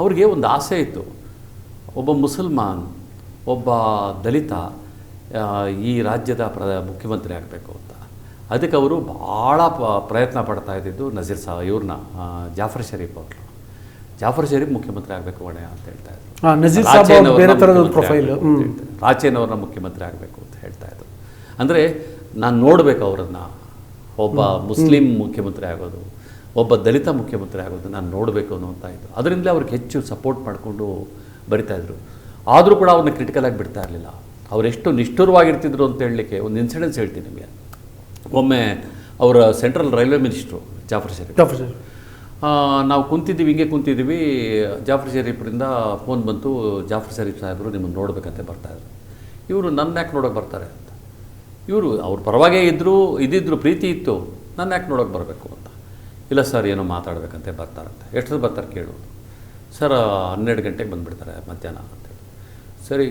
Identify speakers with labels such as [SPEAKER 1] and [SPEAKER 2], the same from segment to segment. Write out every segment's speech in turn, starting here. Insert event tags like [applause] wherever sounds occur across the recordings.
[SPEAKER 1] ಅವ್ರಿಗೆ ಒಂದು ಆಸೆ ಇತ್ತು. ಒಬ್ಬ ಮುಸಲ್ಮಾನ್ ಒಬ್ಬ ದಲಿತ ಈ ರಾಜ್ಯದ ಪ್ರ ಮುಖ್ಯಮಂತ್ರಿ ಆಗಬೇಕು ಅಂತ. ಅದಕ್ಕೆ ಅವರು ಭಾಳ ಪ ಪ್ರಯತ್ನ ಪಡ್ತಾ ಇದ್ದಿದ್ದು ನಜೀರ್ ಸಾ ಇವ್ರನ್ನ ಜಾಫರ್ ಶರೀಫ್ ಅವರು ಜಾಫರ್ ಶರೀಫ್ ಮುಖ್ಯಮಂತ್ರಿ ಆಗಬೇಕು ಒಣೆ ಅಂತ ಹೇಳ್ತಾ ಇದ್ರು. ರಾಚೇನವ್ರನ್ನ ಮುಖ್ಯಮಂತ್ರಿ ಆಗಬೇಕು ಅಂತ ಹೇಳ್ತಾ ಇದ್ರು. ಅಂದರೆ ನಾನು ನೋಡಬೇಕು ಅವರನ್ನು. ಒಬ್ಬ ಮುಸ್ಲಿಂ ಮುಖ್ಯಮಂತ್ರಿ ಆಗೋದು. ಒಬ್ಬ ದಲಿತ ಮುಖ್ಯಮಂತ್ರಿ ಆಗೋದು ನಾನು ನೋಡಬೇಕು ಅನ್ನುವಂಥ ಇದು ಅದರಿಂದಲೇ ಅವ್ರಿಗೆ ಹೆಚ್ಚು ಸಪೋರ್ಟ್ ಮಾಡಿಕೊಂಡು ಬರಿತಾಯಿದ್ರು ಆದರೂ ಕೂಡ ಅವ್ರನ್ನ ಕ್ರಿಟಿಕಲ್ ಆಗಿ ಬಿಡ್ತಾ ಇರಲಿಲ್ಲ. ಅವರೆಷ್ಟು ನಿಷ್ಠುರವಾಗಿರ್ತಿದ್ರು ಅಂತ ಹೇಳಲಿಕ್ಕೆ ಒಂದು ಇನ್ಸಿಡೆನ್ಸ್ ಹೇಳ್ತೀನಿ ನಿಮಗೆ. ಒಮ್ಮೆ ಅವರ central railway minister Jaffer Sharief.
[SPEAKER 2] Jaffer Sharief.
[SPEAKER 1] ನಾವು ಕುಂತಿದ್ದೀವಿ ಹಿಂಗೆ ಕುಂತಿದ್ದೀವಿ. ಜಾಫರ್ ಶರೀಫ್ರಿಂದ ಫೋನ್ ಬಂತು. ಜಾಫರ್ ಶರೀಫ್ ಸಾಹೇಬರು ನಿಮ್ಮನ್ನು ನೋಡಬೇಕಂತ ಬರ್ತಾಯಿದ್ರು ಇವರು ನನ್ನ ಯಾಕೆ ನೋಡೋಕೆ ಬರ್ತಾರೆ ಅಂತ. ಇವರು ಅವ್ರ ಪರವಾಗೇ ಇದ್ದರು ಇದ್ದಿದ್ರು ಪ್ರೀತಿ ಇತ್ತು. ನನ್ನ ಯಾಕೆ ನೋಡೋಕೆ ಬರಬೇಕು ಅಂತ. ಇಲ್ಲ ಸರ್, ಏನೋ ಮಾತಾಡಬೇಕಂತೆ, ಬರ್ತಾರಂತೆ. ಎಷ್ಟು ಬರ್ತಾರೆ ಕೇಳು. ಸರ್ ಹನ್ನೆರಡು ಗಂಟೆಗೆ ಬಂದುಬಿಡ್ತಾರೆ ಮಧ್ಯಾಹ್ನ ಅಂತೇಳಿ ಸರಿ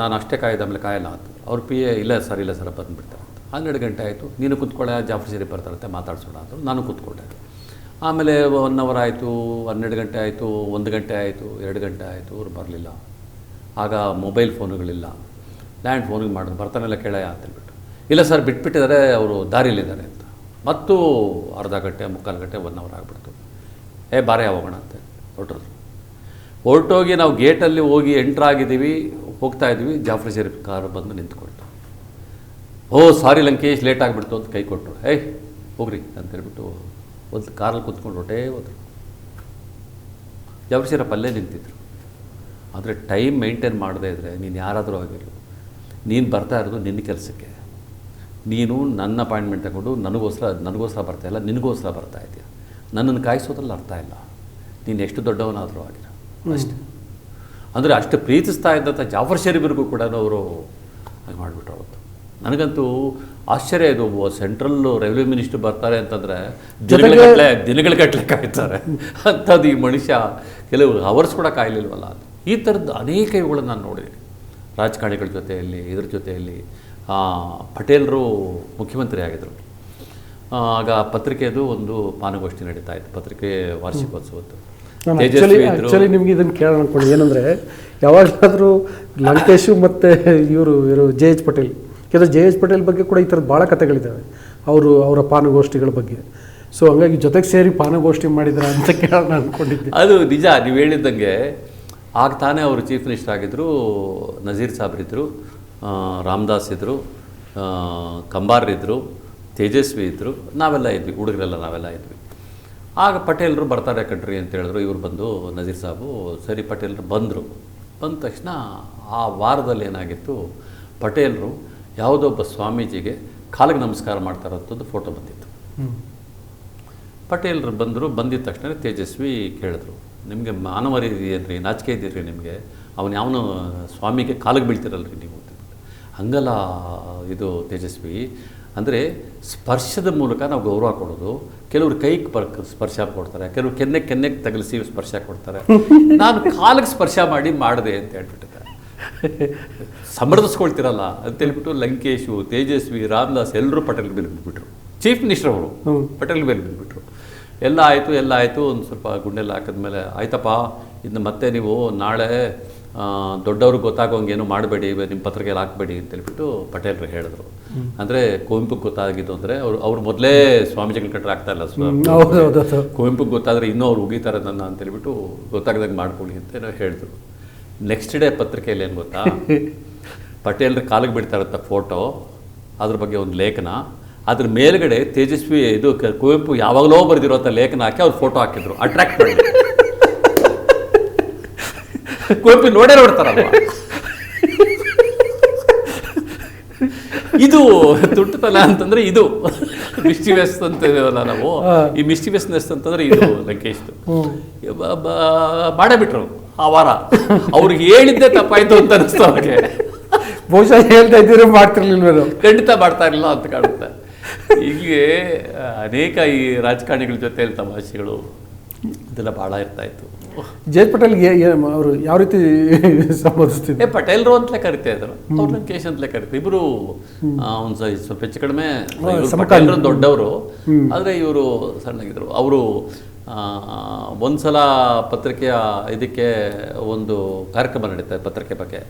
[SPEAKER 1] ನಾನು ಅಷ್ಟೇ ಕಾಯ್ದ, ಆಮೇಲೆ ಕಾಯಲ್ಲ ಅಂತ. ಅವ್ರು ಪಿ ಎ ಇಲ್ಲ ಸರ್ ಇಲ್ಲ ಸರ್, ಬಂದುಬಿಡ್ತಾರೆ ಅಂತ. ಹನ್ನೆರಡು ಗಂಟೆ ಆಯಿತು. ನೀನು ಕೂತ್ಕೊಳ್ಳೆ, ಜಾಫರ್ ಶರೀಫ್ ಬರ್ತಾರಂತೆ, ಮಾತಾಡ್ಸೋಣ ಅಂತ ನಾನು ಕೂತ್ಕೊಂಡೆ. ಆಮೇಲೆ ಒನ್ ಅವರ್ ಆಯಿತು, ಹನ್ನೆರಡು ಗಂಟೆ ಆಯಿತು, ಒಂದು ಗಂಟೆ ಆಯಿತು, ಎರಡು ಗಂಟೆ ಆಯಿತು, ಅವ್ರು ಬರಲಿಲ್ಲ. ಆಗ ಮೊಬೈಲ್ ಫೋನುಗಳಿಲ್ಲ ಲ್ಯಾಂಡ್ ಫೋನಿಗೆ ಮಾಡಿದ್ರು ಬರ್ತಾನೆಲ್ಲ ಕೇಳಯ್ಯ ಅಂತೇಳ್ಬಿಟ್ಟು ಇಲ್ಲ ಸರ್, ಬಿಟ್ಬಿಟ್ಟಿದ್ದಾರೆ, ಅವರು ದಾರಿಯಲ್ಲಿದ್ದಾರೆ ಅಂತ. ಮತ್ತು ಅರ್ಧ ಗಂಟೆ, ಮುಕ್ಕಾಲು ಗಂಟೆ ಒನ್ ಅವರ್ ಆಗಿಬಿಡ್ತು. ಏ, ಬಾರೇ ಹೋಗೋಣ ಅಂತ ಹೊರಟರು. ಹೊರಟೋಗಿ ನಾವು ಗೇಟಲ್ಲಿ ಹೋಗಿ ಎಂಟ್ರಾಗಿದ್ದೀವಿ ಹೋಗ್ತಾ ಇದ್ದೀವಿ, ಜಾಫ್ರಿ ಶರೀಫ್ ಕಾರ್ ಬಂದು ನಿಂತ್ಕೊಳ್ತು. ಓ ಸಾರಿ ಲಂಕೇಶ್ ಲೇಟ್ ಆಗಿಬಿಡ್ತು ಅಂತ ಕೈ ಕೊಟ್ಟರು. ಏಯ್, ಹೋಗ್ರಿ ಅಂತ ಹೇಳ್ಬಿಟ್ಟು ಒಂದು ಕಾರಲ್ಲಿ ಕೂತ್ಕೊಂಡು ಹೊಟ್ಟೇ ಹೋದರು. ಜಾಫ್ರಿ ಶರೀಫ್ ಅಲ್ಲೇ ನಿಂತಿದ್ರು. ಆದರೆ ಟೈಮ್ ಮೇಂಟೈನ್ ಮಾಡದೇ ಇದ್ದರೆ ನೀನು ಯಾರಾದರೂ ಆಗಿರಲಿ, ನೀನು ಬರ್ತಾ ಇರೋದು ನಿನ್ನ ಕೆಲಸಕ್ಕೆ. ನೀನು ನನ್ನ ಅಪಾಯಿಂಟ್ಮೆಂಟ್ ತಗೊಂಡು ನನಗೋಸ್ಕರ ನನಗೋಸ್ಕರ ಬರ್ತಾ ಇಲ್ಲ ನಿನಗೋಸ್ಕರ ಬರ್ತಾ ಇದೆಯಾ. ನನ್ನನ್ನು ಕಾಯಿಸೋದ್ರಲ್ಲಿ ಅರ್ಥ ಇಲ್ಲ. ನೀನು ಎಷ್ಟು ದೊಡ್ಡವನಾದರೂ ಆಗಿರ ಅಷ್ಟೇ. ಅಂದರೆ ಅಷ್ಟು ಪ್ರೀತಿಸ್ತಾ ಇದ್ದಂಥ ಜಾಫರ್ ಶರೀಫ್ರಿಗೂ ಕೂಡ ಅವರು ಹಾಗೆ ಮಾಡಿಬಿಟ್ರು ಅವತ್ತು. ನನಗಂತೂ ಆಶ್ಚರ್ಯ ಇದು ಒಬ್ಬ ಸೆಂಟ್ರಲ್ ರೈಲ್ವೆ ಮಿನಿಸ್ಟರ್ ಬರ್ತಾರೆ ಅಂತಂದರೆ ದಿನಗಳ ದಿನಗಳ ಗಟ್ಟಲೆ ಕಾಯ್ತಾರೆ. ಅಂಥದ್ದು ಈ ಮನುಷ್ಯ ಕೆಲವು ಅವರ್ಸ್ ಕೂಡ ಕಾಯಲಿಲ್ವಲ್ಲ ಅದು ಈ ಥರದ್ದು ಅನೇಕ ಇವುಗಳನ್ನು ನಾನು ನೋಡಿದ್ದೀನಿ. ರಾಜಕಾರಣಿಗಳ ಜೊತೆಯಲ್ಲಿ ಇದ್ರ ಜೊತೆಯಲ್ಲಿ ಪಟೇಲರು ಮುಖ್ಯಮಂತ್ರಿ ಆಗಿದ್ದರು ಆಗ ಪತ್ರಿಕೆದು ಒಂದು ಪಾನಗೋಷ್ಠಿ ನಡೀತಾ ಇತ್ತು ಪತ್ರಿಕೆ ವಾರ್ಷಿಕೋತ್ಸವದ್ದು.
[SPEAKER 2] ಆ್ಯಕ್ಚುಲಿ ನಿಮ್ಗೆ ಇದನ್ನು ಕೇಳೋಣ ಅನ್ಕೊಂಡು ಏನಂದರೆ ಯಾವಾಗಲಾದರೂ ಲಂಕೇಶು ಮತ್ತು ಇವರು ಇವರು ಜೆ ಎಚ್ ಪಟೇಲ್ ಯಾಕಂದರೆ ಜೆ ಎಚ್ ಪಟೇಲ್ ಬಗ್ಗೆ ಕೂಡ ಈ ಥರದ್ದು ಭಾಳ ಕಥೆಗಳಿದ್ದಾವೆ ಅವರು ಅವರ ಪಾನಗೋಷ್ಠಿಗಳ ಬಗ್ಗೆ. ಸೊ ಹಂಗಾಗಿ ಜೊತೆಗೆ ಸೇರಿ ಪಾನಗೋಷ್ಠಿ ಮಾಡಿದ್ರ ಅಂತ [laughs] ಕೇಳೋಣ ಅಂದ್ಕೊಂಡಿದ್ದೆ
[SPEAKER 1] ಅದು ನಿಜ ನೀವು ಹೇಳಿದ್ದಂಗೆ ಆಗ ತಾನೇ ಅವರು ಚೀಫ್ ಮಿನಿಸ್ಟರ್ ಆಗಿದ್ದರು ನಜೀರ್ ಸಾಬ್ರಿದ್ದರು ರಾಮದಾಸ್ ಇದ್ದರು ಕಂಬಾರ್ ಇದ್ದರು ತೇಜಸ್ವಿ ಇದ್ದರು ನಾವೆಲ್ಲ ಇದ್ವಿ ಹುಡುಗರೆಲ್ಲ ನಾವೆಲ್ಲ ಇದ್ವಿ. ಆಗ ಪಟೇಲರು ಬರ್ತಾರೆ ಕಣ್ರಿ ಅಂತ ಹೇಳಿದ್ರು ಇವ್ರು ಬಂದು ನಜೀರ್ ಸಾಬು ಸರಿ ಪಟೇಲರು ಬಂದರು. ಬಂದ ತಕ್ಷಣ ಆ ವಾರದಲ್ಲಿ ಏನಾಗಿತ್ತು ಪಟೇಲರು ಯಾವುದೋ ಒಬ್ಬ ಸ್ವಾಮೀಜಿಗೆ ಕಾಲಿಗೆ ನಮಸ್ಕಾರ ಮಾಡ್ತಾ ಇರೋಂಥದ್ದು ಫೋಟೋ ಬಂದಿತ್ತು. ಪಟೇಲರು ಬಂದರು ಬಂದಿದ್ದ ತಕ್ಷಣ ತೇಜಸ್ವಿ ಕೇಳಿದ್ರು ನಿಮಗೆ ಮಾನವರಿ ರೀ ನಾಚಿಕೆ ಇದ್ದೀರಿ ನಿಮಗೆ ಅವನು ಯಾವನು ಸ್ವಾಮಿಗೆ ಕಾಲಿಗೆ ಬೀಳ್ತಿರಲ್ರಿ ನೀವು ಅಂತ. ಹಂಗಲ್ಲ ಇದು ತೇಜಸ್ವಿ. ಅಂದರೆ ಸ್ಪರ್ಶದ ಮೂಲಕ ನಾವು ಗೌರವ ಕೊಡೋದು. ಕೆಲವರು ಕೈಗೆ ಪರ್ ಸ್ಪರ್ಶ ಕೊಡ್ತಾರೆ. ಕೆಲವರು ಕೆನ್ನೆ ಕೆನ್ನೆಗೆ ತಗಲಿಸಿ ಸ್ಪರ್ಶ ಕೊಡ್ತಾರೆ. [laughs] ನಾನು ಕಾಲಿಗೆ ಸ್ಪರ್ಶ ಮಾಡಿ ಮಾಡಿದೆ ಅಂತ ಹೇಳ್ಬಿಟ್ಟಿದ್ದೆ. ಸಮರ್ಥಿಸ್ಕೊಳ್ತಿರಲ್ಲ ಅಂತ ಹೇಳ್ಬಿಟ್ಟು ಲಂಕೇಶು ತೇಜಸ್ವಿ ರಾಮದಾಸ್ ಎಲ್ಲರೂ ಪಟೇಲ್ ಮೇಲೆ ಬಿದ್ದುಬಿಟ್ರು ಚೀಫ್ ಮಿನಿಸ್ಟರ್ ಅವರು. ಪಟೇಲ್ ಮೇಲೆ ಬಿದ್ದುಬಿಟ್ರು ಎಲ್ಲ ಆಯಿತು ಎಲ್ಲ ಆಯಿತು ಒಂದು ಸ್ವಲ್ಪ ಗುಂಡೆಲ್ಲ ಹಾಕಿದ್ಮೇಲೆ ಆಯ್ತಪ್ಪ ಇನ್ನು ಮತ್ತೆ ನೀವು ನಾಳೆ ದೊಡ್ಡವ್ರಿಗೆ ಗೊತ್ತಾಗೋಂಗೆ ಏನು ಮಾಡಬೇಡಿ ನಿಮ್ಮ ಪತ್ರಿಕೆಯಲ್ಲಿ ಹಾಕಬೇಡಿ ಅಂತ ಹೇಳ್ಬಿಟ್ಟು ಪಟೇಲ್ರು ಹೇಳಿದ್ರು. ಅಂದರೆ ಕುವೆಂಪುಗೆ ಗೊತ್ತಾಗಿದ್ದು ಅಂದರೆ ಅವ್ರು ಅವ್ರು ಮೊದಲೇ ಸ್ವಾಮೀಜಿಗಳ ಕಟ್ಟರೆ ಆಗ್ತಾ ಇಲ್ಲ. ಕುವೆಂಪುಗೆ ಗೊತ್ತಾದರೆ ಇನ್ನೂ ಅವ್ರು ಉಗಿತಾರೆ ನನ್ನ ಅಂತ ಹೇಳ್ಬಿಟ್ಟು ಗೊತ್ತಾಗದಂಗೆ ಮಾಡ್ಕೊಳ್ಳಿ ಅಂತ ಏನೋ ಹೇಳಿದ್ರು. ನೆಕ್ಸ್ಟ್ ಡೇ ಪತ್ರಿಕೆಯಲ್ಲಿ ಏನು ಗೊತ್ತಾ? [laughs] ಪಟೇಲ್ರ ಕಾಲಿಗೆ ಬಿಡ್ತಾ ಇರುತ್ತೆ ಫೋಟೋ ಅದ್ರ ಬಗ್ಗೆ ಒಂದು ಲೇಖನ. ಅದ್ರ ಮೇಲ್ಗಡೆ ತೇಜಸ್ವಿ ಇದು ಕುವೆಂಪು ಯಾವಾಗಲೋ ಬರೆದಿರೋ ಲೇಖನ ಹಾಕಿ ಅವ್ರು ಫೋಟೋ ಹಾಕಿದ್ರು. ಅಟ್ರಾಕ್ಟ್ ಮಾಡಿ. [laughs] ಕುವೆಂಪು ನೋಡೇ ನೋಡ್ತಾರಲ್ವ? ಇದು ತುಟ್ಟತನ ಅಂತಂದ್ರೆ ಇದು. ಮಿಸ್ಟಿವಿಯಸ್ ಅಂತ ಇದೇವಲ್ಲ ನಾವು ಈ ಮಿಸ್ಟಿವಿಯಸ್ನೆಸ್ ಅಂತಂದ್ರೆ ಇದು ಲಂಕೇಶ್ದು ಮಾಡಬಿಟ್ರು ಆ ವಾರ. ಅವ್ರಿಗೆ ಹೇಳಿದ್ದೆ ತಪ್ಪಾಯ್ತು ಅಂತ ಅನಿಸ್ತು ಅವ್ರಿಗೆ.
[SPEAKER 2] ಬಹುಶಃ ಹೇಳ್ತಾ ಇದ್ದೀರ ಮಾಡ್ತಿರ್ಲಿಲ್ಲ
[SPEAKER 1] ಖಂಡಿತ ಮಾಡ್ತಾ ಇರಲಿಲ್ಲ ಅಂತ ಕಾಣುತ್ತೆ. ಹೀಗೆ ಅನೇಕ ಈ ರಾಜಕಾರಣಿಗಳ ಜೊತೆ ತಮಾಷೆಗಳು ಇದೆಲ್ಲ ಭಾಳ ಇರ್ತಾ ಇತ್ತು.
[SPEAKER 2] ಜಯ್ ಪಟೇಲ್ ಅವರು ಯಾವ ರೀತಿ [laughs] ಸಂಬೋಧಿಸ್ತಿದ್ರು?
[SPEAKER 1] ಪಟೇಲ್ ಪಟೇಲ್ರು ಅಂತಲೇ ಕರಿತಾ ಇದ್ರು. ಲಂಕೇಶ್ ಅಂತಲೇ ಕರಿತಾರೆ ಇಬ್ರು ಒಂದು ಸ್ವಲ್ಪ ಹೆಚ್ಚು ಕಡಿಮೆ. ಪಟೇಲ್ರು ದೊಡ್ಡವರು. ಆದ್ರೆ ಇವರು ಸಣ್ಣಗಿದ್ರು. ಅವರು ಒಂದ್ಸಲ ಪತ್ರಿಕೆಯ ಇದಕ್ಕೆ ಒಂದು ಕಾರ್ಯಕ್ರಮ ನಡೀತಾ ಪತ್ರಿಕೆ ಬಗ್ಗೆ.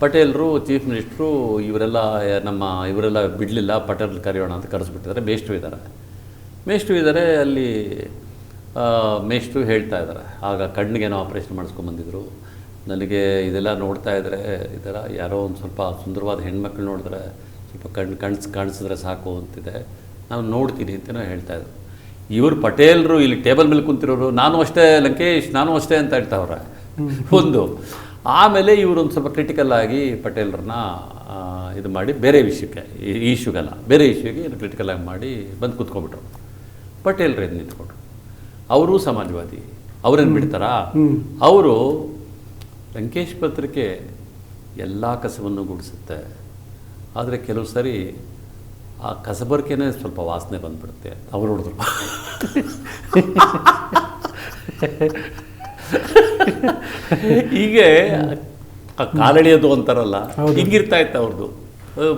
[SPEAKER 1] ಪಟೇಲ್ರು ಚೀಫ್ ಮಿನಿಸ್ಟ್ರು ಇವರೆಲ್ಲ ನಮ್ಮ ಇವರೆಲ್ಲ ಬಿಡಲಿಲ್ಲ ಪಟೇಲ್ ಕರೆಯೋಣ ಅಂತ ಕರೆಸ್ಬಿಟ್ಟಿದ್ದಾರೆ. ಮೇಷ್ಟ್ರು ಇದ್ದಾರೆ. ಮೇಷ್ಟ್ರು ಇದ್ದಾರೆ ಅಲ್ಲಿ ಮೇಷ್ಟ್ರು ಹೇಳ್ತಾ ಇದ್ದಾರೆ. ಆಗ ಕಣ್ಣಿಗೇನೋ ಆಪ್ರೇಷನ್ ಮಾಡಿಸ್ಕೊಂಬಂದಿದ್ರು ನನಗೆ ಇದೆಲ್ಲ ನೋಡ್ತಾ ಇದ್ದರೆ ಈ ಥರ ಯಾರೋ ಒಂದು ಸ್ವಲ್ಪ ಸುಂದರವಾದ ಹೆಣ್ಮಕ್ಳು ನೋಡಿದ್ರೆ ಸ್ವಲ್ಪ ಕಣ್ಣು ಕಣ್ಸ್ ಕಾಣಿಸಿದ್ರೆ ಸಾಕು ಅಂತಿದೆ. ನಾನು ನೋಡ್ತೀನಿ ಅಂತಲೂ ಹೇಳ್ತಾ ಇದ್ದರು ಇವರು ಪಟೇಲರು ಇಲ್ಲಿ ಟೇಬಲ್ ಮೇಲೆ ಕುಂತಿರೋರು ನಾನು ಅಷ್ಟೇ ಲಂಕೇಶ್ ನಾನು ಅಷ್ಟೇ ಅಂತ ಹೇಳ್ತಾವ್ರೆ. ಒಂದು. ಆಮೇಲೆ ಇವರೊಂದು ಸ್ವಲ್ಪ ಕ್ರಿಟಿಕಲ್ ಆಗಿ ಪಟೇಲ್ರನ್ನ ಇದು ಮಾಡಿ ಬೇರೆ ವಿಷಯಕ್ಕೆ ಈ ಇಶ್ಯೂಗಲ್ಲ ಬೇರೆ ಇಶ್ಯೂಗೆ ಕ್ರಿಟಿಕಲ್ ಆಗಿ ಮಾಡಿ ಬಂದು ಕೂತ್ಕೊಂಡ್ಬಿಟ್ರು. ಪಟೇಲ್ರು ಎದ್ದು ನಿಂತ್ಕೊಂಡ್ರು. ಅವರು ಸಮಾಜವಾದಿ. ಅವ್ರೇನು ಬಿಡ್ತಾರಾ? ಅವರು ಲಂಕೇಶ್ ಪತ್ರಿಕೆ ಎಲ್ಲ ಕಸವನ್ನು ಗುಡಿಸುತ್ತೆ. ಆದರೆ ಕೆಲವು ಸಾರಿ ಆ ಕಸಬರ್ಕೆನೇ ಸ್ವಲ್ಪ ವಾಸನೆ ಬಂದ್ಬಿಡುತ್ತೆ. ಅವ್ರು ಹೊಡೆದ್ರು ಹೀಗೆ ಆ ಕಾಲೆಳೆಯೋದು ಅಂತಾರಲ್ಲ ಹಿಂಗಿರ್ತಾ ಇತ್ತು ಅವ್ರದ್ದು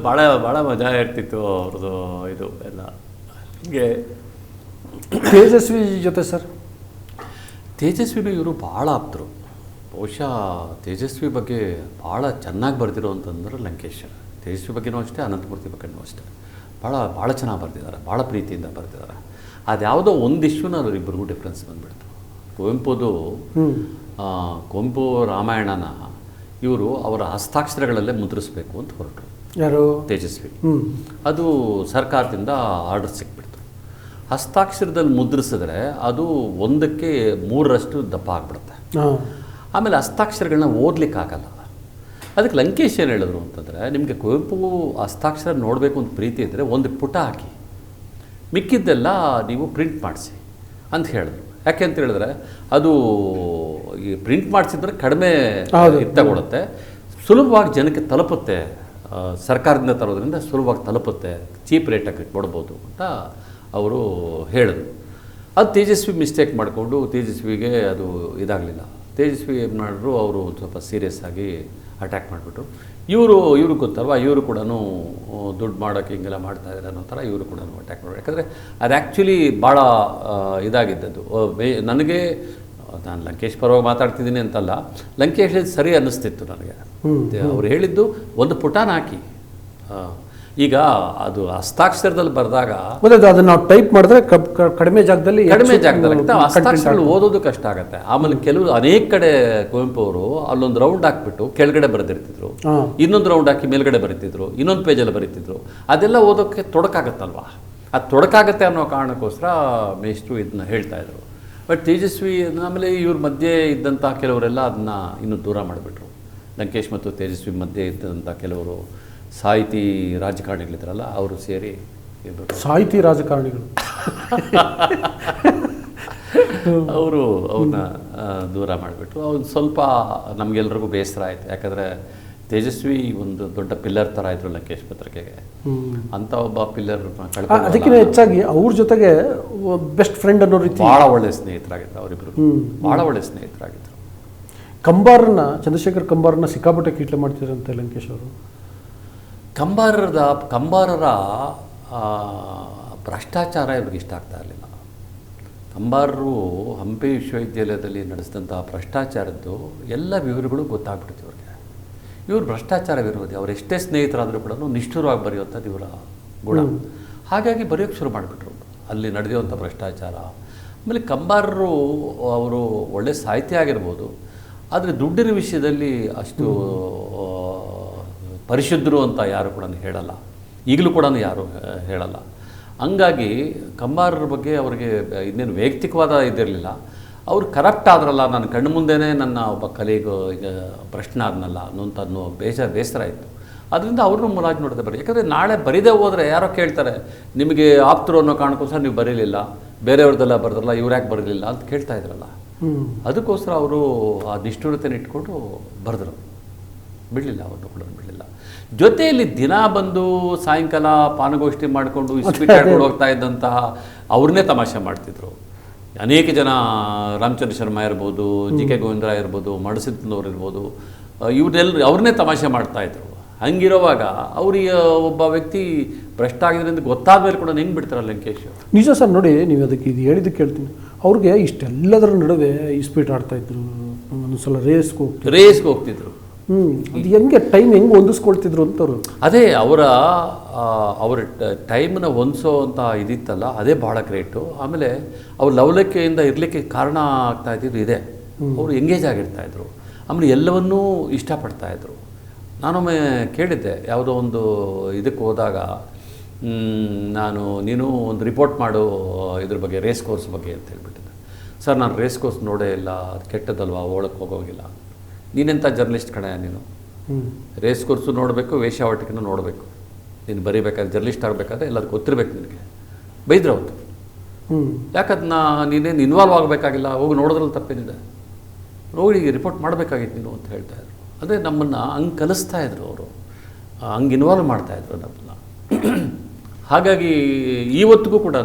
[SPEAKER 1] ಭಾಳ ಭಾಳ ಮಜಾ ಇರ್ತಿತ್ತು ಅವ್ರದ್ದು ಇದು ಎಲ್ಲ. ಹೀಗೆ
[SPEAKER 2] ತೇಜಸ್ವಿ ಜೊತೆ ಸರ್?
[SPEAKER 1] ತೇಜಸ್ವಿನೂ ಇವರು ಭಾಳ ಆಪ್ತರು. ಬಹುಶಃ ತೇಜಸ್ವಿ ಬಗ್ಗೆ ಭಾಳ ಚೆನ್ನಾಗಿ ಬರೆದಿರೋ ಅಂತಂದ್ರೆ ಲಂಕೇಶ್ ತೇಜಸ್ವಿ ಬಗ್ಗೆನೂ ಅಷ್ಟೇ ಅನಂತಮೂರ್ತಿ ಬಗ್ಗೆನೂ ಅಷ್ಟೇ. ಭಾಳ ಭಾಳ ಚೆನ್ನಾಗಿ ಬರೆದಿದ್ದಾರೆ ಭಾಳ ಪ್ರೀತಿಯಿಂದ ಬರೆದಿದ್ದಾರೆ. ಅದ್ಯಾವುದೋ ಒಂದು ಇಶ್ಯೂನ ಇಬ್ಬರಿಗೂ ಡಿಫ್ರೆನ್ಸ್ ಬಂದ್ಬಿಡ್ತು. ಕುವೆಂಪುದು ಕುವೆಂಪು ರಾಮಾಯಣನ ಇವರು ಅವರ ಹಸ್ತಾಕ್ಷರಗಳಲ್ಲೇ ಮುದ್ರಿಸಬೇಕು ಅಂತ ಹೊರಟರು.
[SPEAKER 2] ಯಾರು?
[SPEAKER 1] ತೇಜಸ್ವಿ. ಅದು ಸರ್ಕಾರದಿಂದ ಆರ್ಡರ್ ಸಿಕ್ಬಿಡ್ತು ಹಸ್ತಾಕ್ಷರದಲ್ಲಿ ಮುದ್ರಿಸಿದ್ರೆ ಅದು ಒಂದಕ್ಕೆ ಮೂರರಷ್ಟು ದಪ್ಪ ಆಗಿಬಿಡುತ್ತೆ. ಆಮೇಲೆ ಹಸ್ತಾಕ್ಷರಗಳನ್ನ ಓದ್ಲಿಕ್ಕಾಗಲ್ಲ ಅದಕ್ಕೆ ಲಂಕೇಶ್ ಏನು ಹೇಳಿದ್ರು ಅಂತಂದರೆ ನಿಮಗೆ ಕುವೆಂಪು ಹಸ್ತಾಕ್ಷರ ನೋಡಬೇಕು ಅಂತ ಪ್ರೀತಿ ಇದ್ದರೆ ಒಂದು ಪುಟ ಹಾಕಿ ಮಿಕ್ಕಿದ್ದೆಲ್ಲ ನೀವು ಪ್ರಿಂಟ್ ಮಾಡಿಸಿ ಅಂತ ಹೇಳಿದ್ರು. ಯಾಕೆ ಅಂತ ಹೇಳಿದ್ರೆ ಅದು ಈ ಪ್ರಿಂಟ್ ಮಾಡಿಸಿದ್ರೆ ಕಡಿಮೆ ತಗೊಳುತ್ತೆ. ಸುಲಭವಾಗಿ ಜನಕ್ಕೆ ತಲುಪುತ್ತೆ ಸರ್ಕಾರದಿಂದ ತರೋದ್ರಿಂದ ಸುಲಭವಾಗಿ ತಲುಪುತ್ತೆ ಚೀಪ್ ರೇಟಾಗಿ ಕೊಡ್ಬೋದು ಅಂತ ಅವರು ಹೇಳಿದ್ರು. ಅದು ತೇಜಸ್ವಿ ಮಿಸ್ಟೇಕ್ ಮಾಡಿಕೊಂಡು ತೇಜಸ್ವಿಗೆ ಅದು ಇದಾಗಲಿಲ್ಲ. ತೇಜಸ್ವಿ ಏನು ಮಾಡಿದ್ರು ಅವರು ಸ್ವಲ್ಪ ಸೀರಿಯಸ್ ಆಗಿ ಅಟ್ಯಾಕ್ ಮಾಡಿಬಿಟ್ರು. ಇವರು ಇವರು ಗೊತ್ತಲ್ವಾ ಇವರು ಕೂಡ ದುಡ್ಡು ಮಾಡೋಕ್ಕೆ ಹಿಂಗೆಲ್ಲ ಮಾಡ್ತಾ ಇದ್ದಾರೆ ಅನ್ನೋ ಥರ ಇವರು ಕೂಡ ಅಟ್ಯಾಕ್ ಮಾಡಿದ್ರು. ಯಾಕಂದರೆ ಅದು ಆ್ಯಕ್ಚುಲಿ ಭಾಳ ಇದಾಗಿದ್ದದ್ದು. ನನಗೆ ನಾನು ಲಂಕೇಶ್ ಪರವಾಗಿ ಮಾತಾಡ್ತಿದ್ದೀನಿ ಅಂತಲ್ಲ ಲಂಕೇಶ್ ಸರಿ ಅನ್ನಿಸ್ತಿತ್ತು ನನಗೆ. ಅವ್ರು ಹೇಳಿದ್ದು ಒಂದು ಪುಟಾನ ಹಾಕಿ. ಈಗ ಅದು ಹಸ್ತಾಕ್ಷರದಲ್ಲಿ ಬರೆದಾಗ
[SPEAKER 2] ಮತ್ತೆ ಅದನ್ನ ನಾವು ಟೈಪ್ ಮಾಡಿದ್ರೆ ಕಡಿಮೆ ಜಾಗದಲ್ಲಿ
[SPEAKER 1] ಕಡಿಮೆ ಜಾಗದಲ್ಲಿ. ಹಸ್ತಾಕ್ಷರಗಳು ಓದೋದು ಕಷ್ಟ ಆಗುತ್ತೆ. ಆಮೇಲೆ ಕೆಲವು ಅನೇಕ ಕಡೆ ಕುವೆಂಪು ಅವರು ಅಲ್ಲೊಂದು ರೌಂಡ್ ಹಾಕ್ಬಿಟ್ಟು ಕೆಳಗಡೆ ಬರೆದಿರ್ತಿದ್ರು. ಇನ್ನೊಂದು ರೌಂಡ್ ಹಾಕಿ ಮೇಲ್ಗಡೆ ಬರೀತಿದ್ರು. ಇನ್ನೊಂದು ಪೇಜಲ್ಲಿ ಬರೀತಿದ್ರು. ಅದೆಲ್ಲ ಓದೋಕ್ಕೆ ತೊಡಕಾಗತ್ತಲ್ವಾ? ಅದು ತೊಡಕಾಗತ್ತೆ ಅನ್ನೋ ಕಾರಣಕ್ಕೋಸ್ಕರ ಮೇಷ್ಟ್ರು ಇದನ್ನ ಹೇಳ್ತಾ ಇದ್ರು. ಬಟ್ ತೇಜಸ್ವಿ ಆಮೇಲೆ ಇವ್ರ ಮಧ್ಯೆ ಇದ್ದಂಥ ಕೆಲವರೆಲ್ಲ ಅದನ್ನ ಇನ್ನೂ ದೂರ ಮಾಡಿಬಿಟ್ರು. ಲಂಕೇಶ್ ಮತ್ತು ತೇಜಸ್ವಿ ಮಧ್ಯೆ ಇದ್ದಂಥ ಕೆಲವರು ಸಾಹಿತಿ ರಾಜಕಾರಣಿಗಳಿದ್ರಲ್ಲ ಅವರು ಸೇರಿ
[SPEAKER 2] ಸಾಹಿತಿ ರಾಜಕಾರಣಿಗಳು. [laughs]
[SPEAKER 1] ಅವರು ಅವನ್ನ ದೂರ ಮಾಡಿಬಿಟ್ಟು ಅವ್ನು ಸ್ವಲ್ಪ ನಮಗೆಲ್ರಿಗೂ ಬೇಸರ ಆಯಿತು. ಯಾಕಂದರೆ ತೇಜಸ್ವಿ ಒಂದು ದೊಡ್ಡ ಪಿಲ್ಲರ್ ಥರ ಇದ್ರು ಲಂಕೇಶ್ ಪತ್ರಿಕೆಗೆ. ಅಂತ ಒಬ್ಬ ಪಿಲ್ಲರ್
[SPEAKER 2] ಅದಕ್ಕಿಂತ ಹೆಚ್ಚಾಗಿ ಅವ್ರ ಜೊತೆಗೆ ಬೆಸ್ಟ್ ಫ್ರೆಂಡ್ ಅನ್ನೋ ರೀತಿ
[SPEAKER 1] ಭಾಳ ಒಳ್ಳೆ ಸ್ನೇಹಿತರಾಗಿದ್ರು ಅವರಿಬ್ಬರು ಭಾಳ ಒಳ್ಳೆ ಸ್ನೇಹಿತರಾಗಿದ್ದರು
[SPEAKER 2] ಕಂಬಾರನ್ನ ಚಂದ್ರಶೇಖರ್ ಕಂಬಾರನ್ನ ಸಿಕ್ಕಾಪಟ್ಟೆ ಕೀಟ್ಲೆ ಮಾಡ್ತಿದ್ರಂತೆ ಲಂಕೇಶ್ ಅವರು.
[SPEAKER 1] ಕಂಬಾರರದ ಕಂಬಾರರ ಭ್ರಷ್ಟಾಚಾರ ಇವ್ರಿಗೆ ಇಷ್ಟ ಆಗ್ತಾ ಇರಲಿಲ್ಲ. ಕಂಬಾರರು ಹಂಪಿ ವಿಶ್ವವಿದ್ಯಾಲಯದಲ್ಲಿ ನಡೆಸಿದಂಥ ಭ್ರಷ್ಟಾಚಾರದ್ದು ಎಲ್ಲ ವಿವರಗಳು ಗೊತ್ತಾಗ್ಬಿಡ್ತು ಇವ್ರಿಗೆ. ಇವರು ಭ್ರಷ್ಟಾಚಾರ ವಿರೋಧಿ ಅವ್ರು ಎಷ್ಟೇ ಸ್ನೇಹಿತರಾದರೂ ಕೂಡ ನಿಷ್ಠುರವಾಗಿ ಬರೆಯುವಂಥದ್ದು ಇವರ ಗುಣ. ಹಾಗಾಗಿ ಬರೆಯೋಕ್ಕೆ ಶುರು ಮಾಡಿಬಿಟ್ರು. ಅಲ್ಲಿ ನಡೆದಿರುವಂಥ ಭ್ರಷ್ಟಾಚಾರ ಆಮೇಲೆ ಕಂಬಾರರು ಅವರು ಒಳ್ಳೆ ಸಾಹಿತ್ಯ ಆಗಿರ್ಬೋದು ಆದರೆ ದುಡ್ಡಿನ ವಿಷಯದಲ್ಲಿ ಅಷ್ಟು ಪರಿಶುದ್ಧರು ಅಂತ ಯಾರು ಕೂಡ ಹೇಳಲ್ಲ. ಈಗಲೂ ಕೂಡ ಯಾರು ಹೇಳಲ್ಲ. ಹಂಗಾಗಿ ಕಂಬಾರರ ಬಗ್ಗೆ ಅವರಿಗೆ ಇನ್ನೇನು ವೈಯಕ್ತಿಕವಾದ ಇದಿರಲಿಲ್ಲ. ಅವ್ರು ಕರಪ್ಟ್ ಆದ್ರಲ್ಲ ನನ್ನ ಕಣ್ಣು ಮುಂದೆನೇ ನನ್ನ ಒಬ್ಬ ಕಲೆಗೂ ಈಗ ಪ್ರಶ್ನೆ ಆದ್ನಲ್ಲ ಅನ್ನೋಂಥ ಅನ್ನೋ ಬೇಜ ಬೇಸರ ಆಯಿತು. ಅದರಿಂದ ಅವ್ರನ್ನೂ ಮುಲಾಜ್ ನೋಡದೆ ಬರೀ ಯಾಕಂದರೆ ನಾಳೆ ಬರೀದೇ ಹೋದರೆ ಯಾರೋ ಕೇಳ್ತಾರೆ ನಿಮಗೆ ಆಪ್ತರು ಅನ್ನೋ ಕಾರಣಕ್ಕೋಸ್ಕರ ನೀವು ಬರೀಲಿಲ್ಲ ಬೇರೆಯವ್ರದ್ದೆಲ್ಲ ಬರೆದ್ರಲ್ಲ ಇವ್ರು ಯಾಕೆ ಬರಲಿಲ್ಲ ಅಂತ ಕೇಳ್ತಾ ಇದ್ರಲ್ಲ. ಅದಕ್ಕೋಸ್ಕರ ಅವರು ಆ ನಿಷ್ಠುರತೆನ ಇಟ್ಕೊಂಡು ಬರೆದ್ರು. ಬಿಡಲಿಲ್ಲ ಅವ್ರನ್ನ ಕೂಡ ಬಿಡಲಿಲ್ಲ. ಜೊತೆಯಲ್ಲಿ ದಿನ ಬಂದು ಸಾಯಂಕಾಲ ಪಾನಗೋಷ್ಠಿ ಮಾಡಿಕೊಂಡು ಇಸ್ಪೀಟ್ ಆಡ್ಕೊಂಡು ಹೋಗ್ತಾ ಇದ್ದಂತಹ ಅವ್ರನ್ನೇ ತಮಾಷೆ ಮಾಡ್ತಿದ್ರು. ಅನೇಕ ಜನ ರಾಮಚಂದ್ರ ಶರ್ಮಾ ಇರ್ಬೋದು ಜಿ ಕೆ ಗೋವಿಂದ್ರ ಇರ್ಬೋದು ಮಡಸಿದ್ದನವ್ರು ಇರ್ಬೋದು ಇವ್ರನ್ನೆಲ್ಲ ಅವ್ರನ್ನೇ ತಮಾಷೆ ಮಾಡ್ತಾ ಇದ್ರು. ಹಂಗಿರೋವಾಗ ಅವ್ರಿಗೆ ಒಬ್ಬ ವ್ಯಕ್ತಿ ಭ್ರಷ್ಟ ಆಗಿದ್ರಿಂದ ಗೊತ್ತಾದ ಮೇಲೆ ಕೂಡ ಹೆಂಗೆ ಬಿಡ್ತಾರಲ್ಲ ಲಂಕೇಶ್
[SPEAKER 2] ನಿಜ ಸರ್ ನೋಡಿ ನೀವು ಅದಕ್ಕೆ ಇದು ಹೇಳಿದ್ದಕ್ಕೆ ಹೇಳ್ತೀನಿ ಅವ್ರಿಗೆ ಇಷ್ಟೆಲ್ಲದರ ನಡುವೆ ಇಸ್ಪೀಟ್ ಆಡ್ತಾ ಇದ್ರು ಒಂದೊಂದ್ಸಲ ರೇಸ್ಗೆ ಹೋಗ್ತಿದ್ರು.
[SPEAKER 1] ರೇಸ್ಗೆ ಹೋಗ್ತಿದ್ರು.
[SPEAKER 2] ಹ್ಞೂ ಅದು ಹೆಂಗೆ ಟೈಮ್ ಹೆಂಗೆ ಹೊಂದಿಸ್ಕೊಳ್ತಿದ್ರು ಅಂತವ್ರು?
[SPEAKER 1] ಅದೇ ಅವರ ಅವ್ರ ಅವರ ಟೈಮ್ನ ಹೊಂದಿಸೋ ಅಂತ ಇದಿತ್ತಲ್ಲ ಅದೇ ಭಾಳ ಗ್ರೇಟು ಆಮೇಲೆ ಅವ್ರು ಲವಲಕ್ಕೆಯಿಂದ ಇರಲಿಕ್ಕೆ ಕಾರಣ ಆಗ್ತಾ ಇದ್ದಿದ್ದು ಇದೆ. ಅವರು ಎಂಗೇಜ್ ಆಗಿರ್ತಾ ಇದ್ರು. ಆಮೇಲೆ ಎಲ್ಲವನ್ನೂ ಇಷ್ಟಪಡ್ತಾ ಇದ್ರು. ನಾನೊಮ್ಮೆ ಕೇಳಿದ್ದೆ ಯಾವುದೋ ಒಂದು ಇದಕ್ಕೆ ಹೋದಾಗ ನಾನು ನೀನು ಒಂದು ರಿಪೋರ್ಟ್ ಮಾಡು ಇದ್ರ ಬಗ್ಗೆ ರೇಸ್ ಕೋರ್ಸ್ ಬಗ್ಗೆ ಅಂತ ಹೇಳ್ಬಿಟ್ಟಿದ್ದೆ. ಸರ್ ನಾನು ರೇಸ್ ಕೋರ್ಸ್ ನೋಡೇ ಇಲ್ಲ ಅದು ಕೆಟ್ಟದಲ್ವಾ ಓಳಕ್ಕೆ ಹೋಗೋಗಿಲ್ಲ. ನೀನೆಂಥ ಜರ್ನಲಿಸ್ಟ್ ಕಣೆ ನೀನು? ರೇಸ್ ಕೋರ್ಸು ನೋಡಬೇಕು ವೇಶ್ಯಾವಾಟಿಕೆನೂ ನೋಡಬೇಕು. ನೀನು ಬರೀಬೇಕಾದ್ರೆ ಜರ್ನಲಿಸ್ಟ್ ಆಗಬೇಕಾದ್ರೆ ಎಲ್ಲರಿಗೂ ಗೊತ್ತಿರಬೇಕು ನಿನಗೆ. ಬೈದ್ರು ಅವತ್ತು ಯಾಕದನ್ನ ನೀನೇನು ಇನ್ವಾಲ್ವ್ ಆಗಬೇಕಾಗಿಲ್ಲ? ಹೋಗಿ ನೋಡೋದ್ರಲ್ಲಿ ತಪ್ಪೇನಿದೆ. ರೋಗಿಗೆ ರಿಪೋರ್ಟ್ ಮಾಡಬೇಕಾಗಿತ್ತು ನೀನು ಅಂತ ಹೇಳ್ತಾ ಇದ್ರು. ಅದೇ ನಮ್ಮನ್ನು ಹಂಗೆ ಕಲಿಸ್ತಾ ಇದ್ರು ಅವರು. ಹಂಗೆ ಇನ್ವಾಲ್ವ್ ಮಾಡ್ತಾ ಇದ್ರು ನಮ್ಮನ್ನು. ಹಾಗಾಗಿ ಇವತ್ತಿಗೂ ಕೂಡ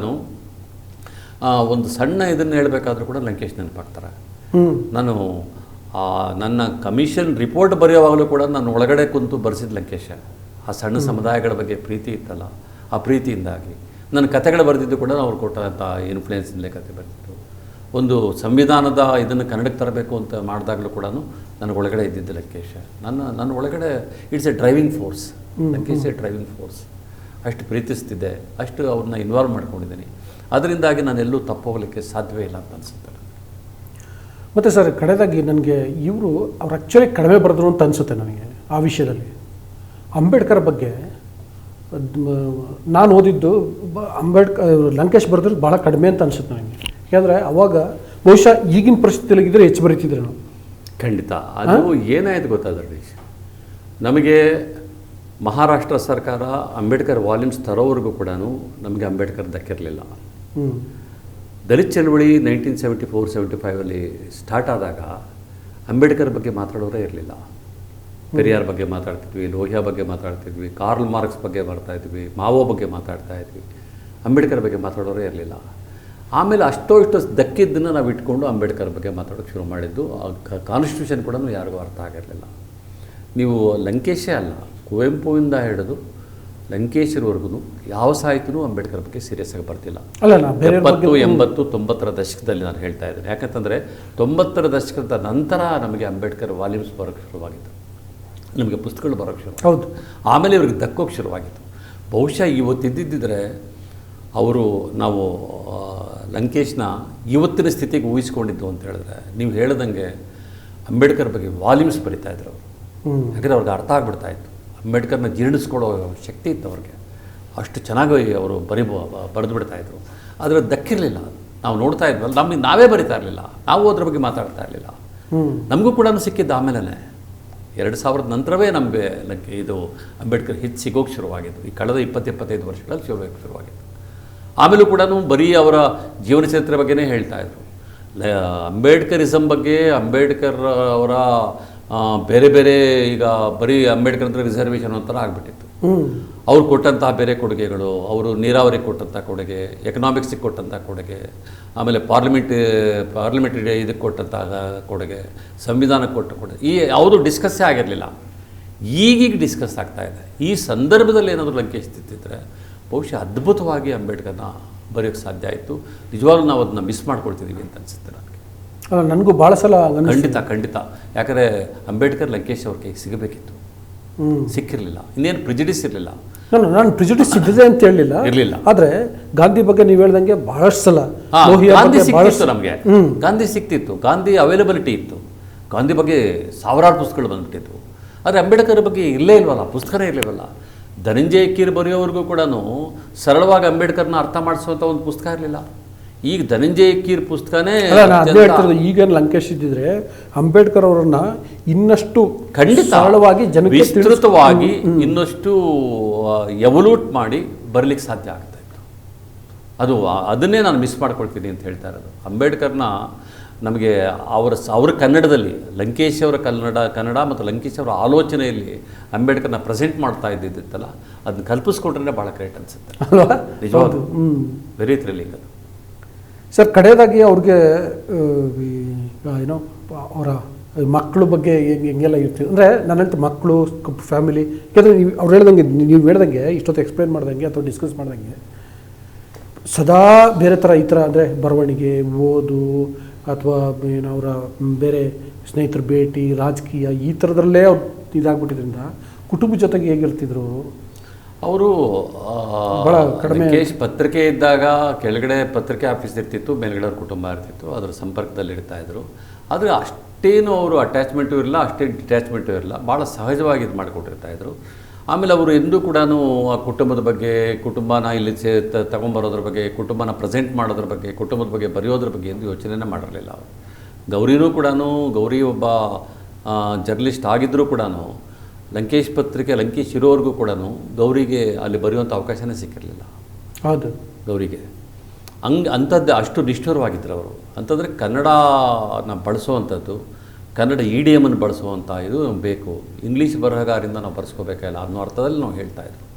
[SPEAKER 1] ಒಂದು ಸಣ್ಣ ಇದನ್ನು ಹೇಳಬೇಕಾದ್ರೂ ಕೂಡ ಲಂಕೇಶ್ ನೆನಪಾಗ್ತಾರೆ. ನಾನು ನನ್ನ ಕಮಿಷನ್ ರಿಪೋರ್ಟ್ ಬರೆಯೋವಾಗಲೂ ಕೂಡ ನಾನು ಒಳಗಡೆ ಕುಂತು ಬರೆಸಿದ ಲಂಕೇಶ. ಆ ಸಣ್ಣ ಸಮುದಾಯಗಳ ಬಗ್ಗೆ ಪ್ರೀತಿ ಇತ್ತಲ್ಲ ಆ ಪ್ರೀತಿಯಿಂದಾಗಿ. ನನ್ನ ಕತೆಗಳು ಬರೆದಿದ್ದು ಕೂಡ ಅವ್ರು ಕೊಟ್ಟಂಥ ಇನ್ಫ್ಲುಯೆನ್ಸಿಂದಲೇ ಕತೆ ಬರೆದಿದ್ದು ಒಂದು ಸಂವಿಧಾನದ ಇದನ್ನು ಕನ್ನಡಕ್ಕೆ ತರಬೇಕು ಅಂತ ಮಾಡಿದಾಗಲೂ ಕೂಡ ನನಗೆ ಒಳಗಡೆ ಇದ್ದಿದ್ದು ಲಂಕೇಶ. ನನ್ನ ನನ್ನ ಒಳಗಡೆ it's a driving force Lankesh a driving force ಅಷ್ಟು ಪ್ರೀತಿಸ್ತಿದ್ದೆ ಅಷ್ಟು ಅವ್ರನ್ನ ಇನ್ವಾಲ್ವ್ ಮಾಡ್ಕೊಂಡಿದ್ದೀನಿ. ಅದರಿಂದಾಗಿ ನಾನು ಎಲ್ಲೂ ತಪ್ಪೋಗಲಿಕ್ಕೆ ಸಾಧ್ಯವೇ ಇಲ್ಲ ಅಂತ ಅನಿಸುತ್ತೆ.
[SPEAKER 2] ಮತ್ತು ಸರ್ ಕಡೆದಾಗಿ ನನಗೆ ಇವರು ಅವ್ರು ಆ್ಯಕ್ಚುಲಿ ಕಡಿಮೆ ಬರೆದ್ರು ಅಂತ ಅನಿಸುತ್ತೆ ನನಗೆ ಆ ವಿಷಯದಲ್ಲಿ. ಅಂಬೇಡ್ಕರ್ ಬಗ್ಗೆ ನಾನು ಓದಿದ್ದು ಅಂಬೇಡ್ಕರ್ ಲಂಕೇಶ್ ಬರೆದ್ರೆ ಭಾಳ ಕಡಿಮೆ ಅಂತ ಅನಿಸುತ್ತೆ ನನಗೆ. ಯಾಕಂದರೆ ಅವಾಗ ಬಹುಶಃ ಈಗಿನ ಪರಿಸ್ಥಿತಿಯಲ್ಲಿ ಇದ್ದರೆ ಹೆಚ್ಚು ಬರೀತಿದ್ರು ನಾವು
[SPEAKER 1] ಖಂಡಿತ. ಅದು ಏನಾಯ್ತು ಗೊತ್ತಾ ಜಗದೀಶ್ ನಮಗೆ ಮಹಾರಾಷ್ಟ್ರ ಸರ್ಕಾರ ಅಂಬೇಡ್ಕರ್ ವಾಲ್ಯೂಮ್ಸ್ ತರೋವರೆಗೂ ಕೂಡ ನಮಗೆ ಅಂಬೇಡ್ಕರ್ ದಕ್ಕಿರಲಿಲ್ಲ.
[SPEAKER 2] ಹ್ಞೂ
[SPEAKER 1] ದಲಿತ ಚಳವಳಿ ನೈನ್ಟೀನ್ ಸೆವೆಂಟಿ ಫೋರ್ ಸೆವೆಂಟಿ ಫೈವಲ್ಲಿ ಸ್ಟಾರ್ಟ್ ಆದಾಗ ಅಂಬೇಡ್ಕರ್ ಬಗ್ಗೆ ಮಾತಾಡೋರೇ ಇರಲಿಲ್ಲ. ಪೆರಿಯಾರ್ ಬಗ್ಗೆ ಮಾತಾಡ್ತಿದ್ವಿ, ಲೋಹಿಯಾ ಬಗ್ಗೆ ಮಾತಾಡ್ತಿದ್ವಿ, ಕಾರ್ಲ್ ಮಾರ್ಕ್ಸ್ ಬಗ್ಗೆ ಬರ್ತಾ ಇದ್ವಿ, ಮಾವೋ ಬಗ್ಗೆ ಮಾತಾಡ್ತಾ ಇದ್ವಿ. ಅಂಬೇಡ್ಕರ್ ಬಗ್ಗೆ ಮಾತಾಡೋರೇ ಇರಲಿಲ್ಲ. ಆಮೇಲೆ ಅಷ್ಟೋ ಇಷ್ಟೋ ದಕ್ಕಿದ್ದನ್ನು ನಾವು ಇಟ್ಕೊಂಡು ಅಂಬೇಡ್ಕರ್ ಬಗ್ಗೆ ಮಾತಾಡೋಕ್ಕೆ ಶುರು ಮಾಡಿದ್ದು. ಕಾನ್ಸ್ಟಿಟ್ಯೂಷನ್ ಕೂಡ ಯಾರಿಗೂ ಅರ್ಥ ಆಗಿರಲಿಲ್ಲ. ನೀವು ಲಂಕೇಶೇ ಅಲ್ಲ, ಕುವೆಂಪುವಿಂದ ಹಿಡಿದು ಲಂಕೇಶ್ವರವರೆಗೂ ಯಾವ ಸಾಹಿತ್ಯನೂ ಅಂಬೇಡ್ಕರ್ ಬಗ್ಗೆ ಸೀರಿಯಸ್ ಆಗಿ ಬರ್ತಿಲ್ಲ. ಎಪ್ಪತ್ತು ಎಂಬತ್ತು ತೊಂಬತ್ತರ ದಶಕದಲ್ಲಿ ನಾನು ಹೇಳ್ತಾ ಇದ್ದೇನೆ. ಯಾಕಂತಂದರೆ ತೊಂಬತ್ತರ ದಶಕದ ನಂತರ ನಮಗೆ ಅಂಬೇಡ್ಕರ್ ವಾಲ್ಯೂಮ್ಸ್ ಬರೋಕ್ಕೆ ಶುರುವಾಗಿತ್ತು. ನಮಗೆ ಪುಸ್ತಕಗಳು ಬರೋಕ್ಕೆ ಶುರು.
[SPEAKER 2] ಹೌದು.
[SPEAKER 1] ಆಮೇಲೆ ಇವ್ರಿಗೆ ದಕ್ಕೋಕ್ಕೆ ಶುರುವಾಗಿತ್ತು. ಬಹುಶಃ ಇವತ್ತಿದ್ದಿದ್ದರೆ ಅವರು ನಾವು ಲಂಕೇಶ್ನ ಇವತ್ತಿನ ಸ್ಥಿತಿಗೆ ಊಹಿಸ್ಕೊಂಡಿದ್ದು ಅಂತ ಹೇಳಿದ್ರೆ ನೀವು ಹೇಳ್ದಂಗೆ ಅಂಬೇಡ್ಕರ್ ಬಗ್ಗೆ ವಾಲ್ಯೂಮ್ಸ್ ಬರಿತಾ ಇದ್ರು ಅವರು. ಯಾಕಂದರೆ ಅವ್ರಿಗೆ ಅರ್ಥ ಆಗ್ಬಿಡ್ತಾ ಇತ್ತು. ಅಂಬೇಡ್ಕರ್ನ ಜೀರ್ಣಿಸ್ಕೊಳ್ಳೋ ಶಕ್ತಿ ಇತ್ತು ಅವ್ರಿಗೆ ಅಷ್ಟು ಚೆನ್ನಾಗಿ ಅವರು ಬರಿ ಬರೆದು ಬಿಡ್ತಾಯಿದ್ರು ಆದರೆ ದಕ್ಕಿರಲಿಲ್ಲ. ನಾವು ನೋಡ್ತಾ ಇದ್ವಲ್ಲ ನಮಗೆ ನಾವೇ ಬರಿತಾ ಇರಲಿಲ್ಲ. ನಾವು ಅದ್ರ ಬಗ್ಗೆ ಮಾತಾಡ್ತಾ ಇರಲಿಲ್ಲ. ನಮಗೂ ಕೂಡ ಸಿಕ್ಕಿದ್ದು ಆಮೇಲೆ ಎರಡು ಸಾವಿರದ ನಂತರವೇ ನಮಗೆ ಇದು ಅಂಬೇಡ್ಕರ್ ಹಿಟ್ ಸಿಗೋಕ್ಕೆ ಶುರುವಾಗಿದ್ದು. ಈ ಕಳೆದ ಇಪ್ಪತ್ತು ಇಪ್ಪತ್ತೈದು ವರ್ಷಗಳಲ್ಲಿ ಶುರುವಾಗಿ ಶುರುವಾಗಿತ್ತು ಆಮೇಲೂ ಕೂಡ ಬರೀ ಅವರ ಜೀವನ ಚರಿತ್ರೆ ಬಗ್ಗೆನೇ ಹೇಳ್ತಾ ಇದ್ರು. ಲ- ಅಂಬೇಡ್ಕರಿಸಮ್ ಬಗ್ಗೆ ಅಂಬೇಡ್ಕರ್ ಅವರ ಬೇರೆ ಬೇರೆ ಈಗ ಬರೀ ಅಂಬೇಡ್ಕರ್ ಅಂದರೆ ರಿಸರ್ವೇಷನ್ ಒಂಥರ ಆಗಿಬಿಟ್ಟಿತ್ತು. ಅವ್ರು ಕೊಟ್ಟಂತಹ ಬೇರೆ ಕೊಡುಗೆಗಳು, ಅವರು ನೀರಾವರಿ ಕೊಟ್ಟಂಥ ಕೊಡುಗೆ ಎಕನಾಮಿಕ್ಸಿಗೆ ಕೊಟ್ಟಂಥ ಕೊಡುಗೆ, ಆಮೇಲೆ ಪಾರ್ಲಿಮೆಂಟ್ ಪಾರ್ಲಿಮೆಂಟರಿ ಇದಕ್ಕೆ ಕೊಟ್ಟಂತಹ ಕೊಡುಗೆ ಸಂವಿಧಾನಕ್ಕೆ ಕೊಟ್ಟ ಕೊಡುಗೆ, ಈ ಯಾವುದು ಡಿಸ್ಕಸ್ಸೇ ಆಗಿರಲಿಲ್ಲ. ಈಗೀಗ ಡಿಸ್ಕಸ್ ಆಗ್ತಾ ಇದೆ. ಈ ಸಂದರ್ಭದಲ್ಲಿ ಏನಾದರೂ ಲಂಕೇಶ್ ತಿತ್ತಿದ್ರೆ ಬಹುಶಃ ಅದ್ಭುತವಾಗಿ ಅಂಬೇಡ್ಕರ್ನ ಬರೆಯೋಕ್ಕೆ ಸಾಧ್ಯ ಆಯಿತು. ನಿಜವಾಗ್ಲೂ ನಾವು ಅದನ್ನ ಮಿಸ್ ಮಾಡ್ಕೊಳ್ತಿದ್ದೀವಿ ಅಂತ ಅನಿಸುತ್ತೆ. ನನಗೆ
[SPEAKER 2] ಅಲ್ಲ ನನಗೂ ಭಾಳ ಸಲ
[SPEAKER 1] ಖಂಡಿತ ಖಂಡಿತ. ಯಾಕಂದರೆ ಅಂಬೇಡ್ಕರ್ ಲಂಕೇಶ್ ಅವ್ರ ಕೈಗೆ ಸಿಗಬೇಕಿತ್ತು ಸಿಕ್ಕಿರಲಿಲ್ಲ. ಇನ್ನೇನು ಪ್ರಿಜಿಡಿಸ್ ಇರಲಿಲ್ಲ.
[SPEAKER 2] ನಾನು ನಾನು ಪ್ರಿಜುಡಿಸ್ ಇದ್ದಿದೆ ಅಂತ ಹೇಳಲಿಲ್ಲ
[SPEAKER 1] ಇರಲಿಲ್ಲ.
[SPEAKER 2] ಆದರೆ ಗಾಂಧಿ ಬಗ್ಗೆ ನೀವು ಹೇಳ್ದಂಗೆ ಬಹಳಷ್ಟು ಸಲ
[SPEAKER 1] ಗಾಂಧಿ
[SPEAKER 2] ಸಿಕ್ಕಿತ್ತು
[SPEAKER 1] ನಮಗೆ. ಗಾಂಧಿ ಸಿಕ್ತಿತ್ತು. ಗಾಂಧಿ ಅವೈಲಬಿಲಿಟಿ ಇತ್ತು. ಗಾಂಧಿ ಬಗ್ಗೆ ಸಾವಿರಾರು ಪುಸ್ತಕಗಳು ಬಂದ್ಬಿಟ್ಟಿತ್ತು. ಆದರೆ ಅಂಬೇಡ್ಕರ್ ಬಗ್ಗೆ ಇಲ್ಲೇ ಇಲ್ವಲ್ಲ ಪುಸ್ತಕನೇ ಇರಲಿಲ್ಲ ಧನಂಜಯ ಕೀರ್ ಬರೆಯೋವರೆಗೂ ಕೂಡ ಸರಳವಾಗಿ ಅಂಬೇಡ್ಕರ್ನ ಅರ್ಥ ಮಾಡಿಸುವಂಥ ಒಂದು ಪುಸ್ತಕ ಇರಲಿಲ್ಲ. ಈಗ ಧನಂಜಯ ಕೀರ್ ಪುಸ್ತಕನೇ
[SPEAKER 2] ಅದೇ ಹೇಳ್ತಿರೋದು ಈಗೇನು ಲಂಕೇಶ್ ಇದ್ದಿದ್ರೆ ಅಂಬೇಡ್ಕರ್ ಅವರನ್ನ ಇನ್ನಷ್ಟು
[SPEAKER 1] ಖಂಡಿತ.
[SPEAKER 2] ಸರಳವಾಗಿ ಜನ
[SPEAKER 1] ವಿಸ್ತೃತವಾಗಿ ಇನ್ನಷ್ಟು ಎವಲ್ಯೂಟ್ ಮಾಡಿ ಬರ್ಲಿಕ್ಕೆ ಸಾಧ್ಯ ಆಗ್ತಾ ಇತ್ತು. ಅದು ಅದನ್ನೇ ನಾನು ಮಿಸ್ ಮಾಡ್ಕೊಳ್ತೀನಿ ಅಂತ ಹೇಳ್ತಾ ಇರೋದು. ಅಂಬೇಡ್ಕರ್ನ ನಮಗೆ ಅವರ ಅವರ ಕನ್ನಡದಲ್ಲಿ ಲಂಕೇಶ್ ಅವರ ಕನ್ನಡ ಕನ್ನಡ ಮತ್ತು ಲಂಕೇಶ್ ಅವರ ಆಲೋಚನೆಯಲ್ಲಿ ಅಂಬೇಡ್ಕರ್ನ ಪ್ರೆಸೆಂಟ್ ಮಾಡ್ತಾ ಇದ್ದಿದ್ದಿತ್ತಲ್ಲ ಅದನ್ನ ಕಲ್ಪಿಸ್ಕೊಂಡ್ರೆ ಭಾಳ ಗ್ರೇಟ್ ಅನಿಸುತ್ತೆ. ನಿಜವಾಗ್ಲೂ. ವೆರಿ ಥ್ರಿಲ್ಲಿಂಗ್ ಅದು.
[SPEAKER 2] ಸರ್, ಕಡೆಯದಾಗಿ ಅವ್ರಿಗೆ ಏನೋ, ಅವರ ಮಕ್ಕಳು ಬಗ್ಗೆ ಹೆಂಗೆ, ಹೆಂಗೆಲ್ಲ ಇರ್ತೀವಿ. ಅಂದರೆ ನನ್ನಂತ ಮಕ್ಕಳು, ಫ್ಯಾಮಿಲಿ, ಯಾಕಂದರೆ ನೀವು, ಅವ್ರು ಹೇಳ್ದಂಗೆ, ನೀವು ಹೇಳ್ದಂಗೆ, ಇಷ್ಟೊತ್ತು ಎಕ್ಸ್ಪ್ಲೇನ್ ಮಾಡ್ದಂಗೆ ಅಥವಾ ಡಿಸ್ಕಸ್ ಮಾಡ್ದಂಗೆ, ಸದಾ ಬೇರೆ ಥರ ಈ ಥರ ಅಂದರೆ ಬರವಣಿಗೆ, ಓದು, ಅಥವಾ ಏನು ಅವರ ಬೇರೆ ಸ್ನೇಹಿತರ ಭೇಟಿ, ರಾಜಕೀಯ, ಈ ಥರದಲ್ಲೇ ಅವ್ರು ಇದಾಗ್ಬಿಟ್ಟಿದ್ರಿಂದ ಕುಟುಂಬ ಜೊತೆಗೆ ಹೇಗಿರ್ತಿದ್ರು
[SPEAKER 1] ಅವರು ಕೇಶ್ ಪತ್ರಿಕೆ ಇದ್ದಾಗ ಕೆಳಗಡೆ ಪತ್ರಿಕೆ ಆಫೀಸ್ ಇರ್ತಿತ್ತು ಮೇಲ್ಗಡೆ ಅವ್ರ ಕುಟುಂಬ ಇರ್ತಿತ್ತು ಅದರ ಸಂಪರ್ಕದಲ್ಲಿ ಇರ್ತಾ ಇದ್ರು. ಆದರೆ ಅಷ್ಟೇನು ಅವರು ಅಟ್ಯಾಚ್ಮೆಂಟು ಇರಲ್ಲ ಅಷ್ಟೇ ಡಿಟ್ಯಾಚ್ಮೆಂಟು ಇರಲ್ಲ ಭಾಳ ಸಹಜವಾಗಿ ಇದು ಮಾಡಿಕೊಟ್ಟಿರ್ತಾ ಇದ್ರು. ಆಮೇಲೆ ಅವರು ಎಂದೂ ಕೂಡ ಆ ಕುಟುಂಬದ ಬಗ್ಗೆ ಕುಟುಂಬನ ಇಲ್ಲಿ ಸೇ ತಗೊಂಬರೋದ್ರ ಬಗ್ಗೆ ಕುಟುಂಬನ ಪ್ರೆಸೆಂಟ್ ಮಾಡೋದ್ರ ಬಗ್ಗೆ ಕುಟುಂಬದ ಬಗ್ಗೆ ಬರೆಯೋದ್ರ ಬಗ್ಗೆ ಎಂದು ಯೋಚನೆನೇ ಮಾಡಿರಲಿಲ್ಲ ಅವರು. ಗೌರಿನೂ ಕೂಡ ಗೌರಿ ಒಬ್ಬ ಜರ್ನಲಿಸ್ಟ್ ಆಗಿದ್ದರೂ ಕೂಡ ಲಂಕೇಶ್ ಪತ್ರಿಕೆ ಲಂಕೇಶ್ ಇರೋವರೆಗೂ ಕೂಡ ಗೌರಿಗೆ ಅಲ್ಲಿ ಬರೆಯುವಂಥ ಅವಕಾಶನೇ ಸಿಕ್ಕಿರಲಿಲ್ಲ.
[SPEAKER 2] ಹೌದು.
[SPEAKER 1] ಗೌರಿಗೆ. ಹಂಗೆ ಅಂಥದ್ದು ಅಷ್ಟು ನಿಷ್ಠುರವಾಗಿದ್ದರು ಅವರು. ಅಂತಂದರೆ ಕನ್ನಡನ ಬಳಸುವಂಥದ್ದು ಕನ್ನಡ ಇಡಿಯಮನ್ನು ಬಳಸುವಂಥ ಇದು ಬೇಕು. ಇಂಗ್ಲೀಷ್ ಬರಹಗಾರಿಂದ ನಾವು ಬರೆಸ್ಕೋಬೇಕಾಗಿಲ್ಲ ಅನ್ನೋ ಅರ್ಥದಲ್ಲಿ ನಾವು ಹೇಳ್ತಾ ಇದ್ರು.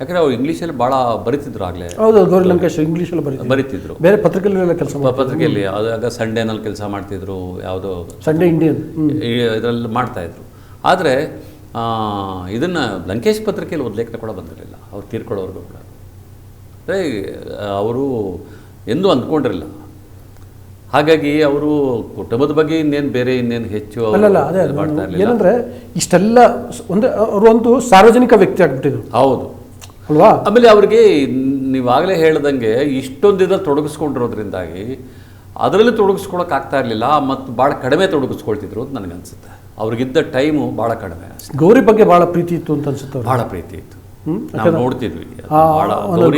[SPEAKER 1] ಯಾಕಂದರೆ ಅವ್ರು ಇಂಗ್ಲೀಷಲ್ಲಿ ಭಾಳ ಬರಿತಿದ್ರು ಆಗಲೇ.
[SPEAKER 2] ಹೌದು ಗೌರಿ ಲಂಕೇಶ್ ಇಂಗ್ಲೀಷಲ್ಲಿ ಬರೀ
[SPEAKER 1] ಬರಿತಿದ್ರು.
[SPEAKER 2] ಬೇರೆ ಪತ್ರಿಕೆಗಳೆಲ್ಲ ಕೆಲಸ
[SPEAKER 1] ಪತ್ರಿಕೆಯಲ್ಲಿ ಆಗ ಸಂಡೇನಲ್ಲಿ ಕೆಲಸ ಮಾಡ್ತಿದ್ರು ಯಾವುದೋ
[SPEAKER 2] ಸಂಡೇ ಇಂಡಿಯನ್
[SPEAKER 1] ಇದರಲ್ಲಿ ಮಾಡ್ತಾಯಿದ್ರು ಆದರೆ ಇದನ್ನು ಲಂಕೇಶ್ ಪತ್ರಿಕೆಯಲ್ಲಿ ಒಂದು ಲೇಖನ ಕೂಡ ಬಂದಿರಲಿಲ್ಲ. ಅವ್ರು ತೀರ್ಕೊಳ್ಳೋರ್ಗೂ ಕೂಡ ಅಂದರೆ ಅವರು ಎಂದೂ ಅಂದ್ಕೊಂಡಿರಲಿಲ್ಲ. ಹಾಗಾಗಿ ಅವರು ಕುಟುಂಬದ ಬಗ್ಗೆ ಇನ್ನೇನು ಬೇರೆ ಇನ್ನೇನು ಹೆಚ್ಚು ಅಲ್ಲ
[SPEAKER 2] ಅಲ್ಲಲ್ಲ ಅದೇ ಏನಂದ್ರೆ ಇಷ್ಟೆಲ್ಲ ಸ್- ಒಂದು ಅವರು ಒಂದು ಸಾರ್ವಜನಿಕ ವ್ಯಕ್ತಿ ಆಗಿಬಿಟ್ಟಿದ್ರು.
[SPEAKER 1] ಹೌದು.
[SPEAKER 2] ಅಲ್ವಾ?
[SPEAKER 1] ಆಮೇಲೆ ಅವ್ರಿಗೆ ನೀವಾಗಲೇ ಹೇಳ್ದಂಗೆ ಇಷ್ಟೊಂದು ಇದ್ರಲ್ಲಿ ತೊಡಗಿಸ್ಕೊಂಡಿರೋದ್ರಿಂದಾಗಿ ಅದರಲ್ಲಿ ತೊಡಗಿಸ್ಕೊಳಕ್ಕಾಗ್ತಾ ಇರಲಿಲ್ಲ ಮತ್ತು ಭಾಳ ಕಡಿಮೆ ತೊಡಗಿಸ್ಕೊಳ್ತಿದ್ರು ಅಂತ ನನಗನ್ಸುತ್ತೆ. ಅವ್ರಿಗಿದ್ದ ಟೈಮು ಭಾಳ ಕಡಿಮೆ.
[SPEAKER 2] ಗೌರಿ ಬಗ್ಗೆ ಭಾಳ ಪ್ರೀತಿ ಇತ್ತು ಅಂತ ಅನ್ಸುತ್ತೆ.
[SPEAKER 1] ಭಾಳ ಪ್ರೀತಿ ಇತ್ತು? ನಾವು ನೋಡ್ತಿದ್ವಿ.